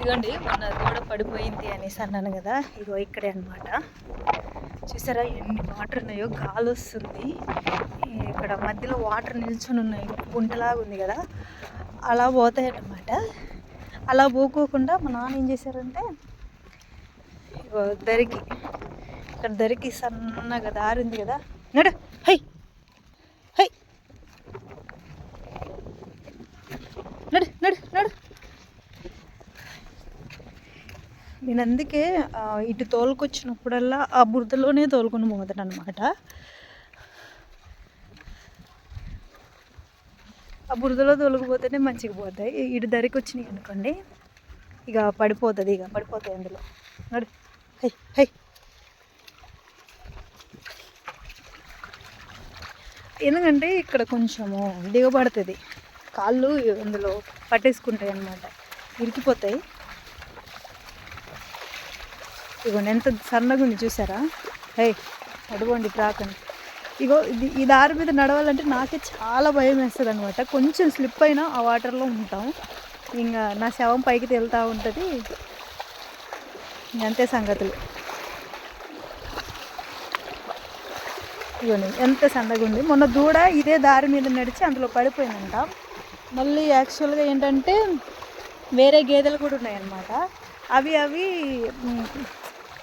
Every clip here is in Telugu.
ఇదిగోండి మొన్న దూడ పడిపోయింది అనేసి అన్నాను కదా ఇదిగో ఇక్కడే అనమాట చూసారా ఎన్ని వాటర్ ఉన్నాయో గాలి వస్తుంది. ఇక్కడ మధ్యలో వాటర్ నిల్చొని ఉన్నాయి గుంటలాగా ఉంది కదా. అలా పోతాయన్నమాట. అలా పోకోకుండా మా నాన్న ఏం చేశారంటే ఇగో దరికి ఇక్కడ దరికి సన్నగా దారి ఉంది కదా. నడు హై నడు నడు నడు నేను అందుకే ఇటు తోలుకొచ్చినప్పుడల్లా ఆ బురదలోనే తోలుకొని పోతాను అనమాట ఆ బురదలో తోలుకుపోతేనే మంచిగా పోతాయి. ఇటు ధరికి వచ్చినాయి అనుకోండి ఇక పడిపోతుంది ఇక పడిపోతాయి అందులో. నడు. హై హై. ఎందుకంటే ఇక్కడ కొంచెము దిగబడుతుంది. కాళ్ళు అందులో పట్టేసుకుంటాయి అన్నమాట ఇరికిపోతాయి. ఇగోండి ఎంత సన్నగా ఉంది చూసారా? హే అడుగోండి ట్రాక్ అని ఇగో ఇది ఈ దారి మీద నడవాలంటే నాకే చాలా భయం వేస్తుంది అనమాట కొంచెం స్లిప్ అయినా ఆ వాటర్లో ఉంటాం. ఇంకా నా శవం పైకి తేలుతూ ఉంటుంది. అంతే సంగతులు. ఇవ్వండి ఎంత సన్నగా ఉంది. మొన్న దూడ ఇదే దారి మీద నడిచి అందులో పడిపోయిందంట. మళ్ళీ యాక్చువల్గా ఏంటంటే వేరే గేదెలు కూడా ఉన్నాయన్నమాట. అవి అవి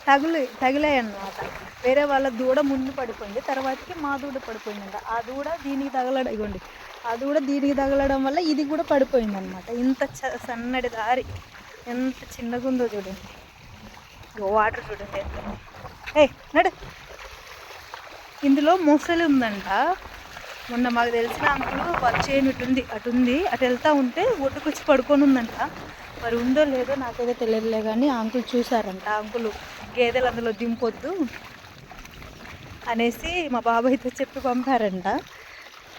తగులు తగిలాయి అన్నమాట వేరే వాళ్ళ దూడ ముందు పడిపోయింది. తర్వాతకి మా దూడ పడిపోయిందంట. ఆ దూడ దీనికి తగలడం ఇగోండి. ఆ దూడ దీనికి తగలడం వల్ల ఇది కూడా పడిపోయింది అనమాట ఇంత చ- సన్నటి దారి. ఎంత చిన్నగా ఉందో చూడండి వాటర్ చూడండి ఏ నడు. ఇందులో మొసలి ఉందంట. మొన్న మాకు తెలిసిన అంకులు వచ్చేమి ఇటు అటు ఉంది అటు వెళ్తా ఉంటే ఒడ్డుకొచ్చి పడుకొని ఉందంట. మరి ఉందో లేదో నాకైతే తెలియదులే కానీ అంకులు అంకుల్ చూసారంట అంకులు గేదెలు అందులో దింపొద్దు అనేసి మా బాబాయ్తో చెప్పి పంపారంట.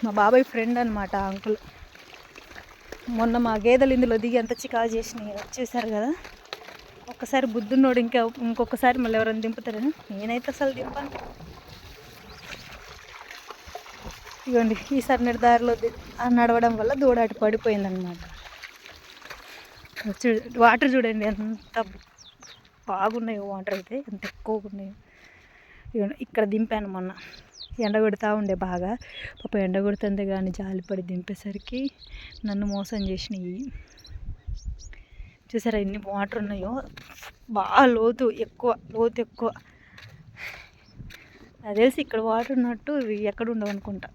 మా బాబాయ్ ఫ్రెండ్ అనమాట అంకుల్ మొన్న మా గేదెలు ఇందులో దిగి అంత చికా చేసినాయి వచ్చేసారు కదా. ఒక్కసారి బుద్ధున్నోడు ఇంకా ఇంకొకసారి మళ్ళీ ఎవరైనా దింపుతారని నేనైతే అసలు దింపాను. ఇవ్వండి ఈసారి నేను దారిలో నడవడం వల్ల దూడ అటు పడిపోయిందనమాట చూ వాటర్ చూడండి ఎంత బాగున్నాయి వాటర్ అయితే ఎంత ఎక్కువగా ఉన్నాయో ఇక్కడ దింపాను మొన్న. ఎండ కొడుతూ ఉండే బాగా. పాప ఎండ కొడుతుంది కానీ జాలిపడి దింపేసరికి నన్ను మోసం చేసినాయి. చూసారా ఎన్ని వాటర్ ఉన్నాయో? బాగా లోతు ఎక్కువ లోతు ఎక్కువ. నాకు తెలిసి ఇక్కడ వాటర్ ఉన్నట్టు ఎక్కడ ఉండవు అనుకుంటా.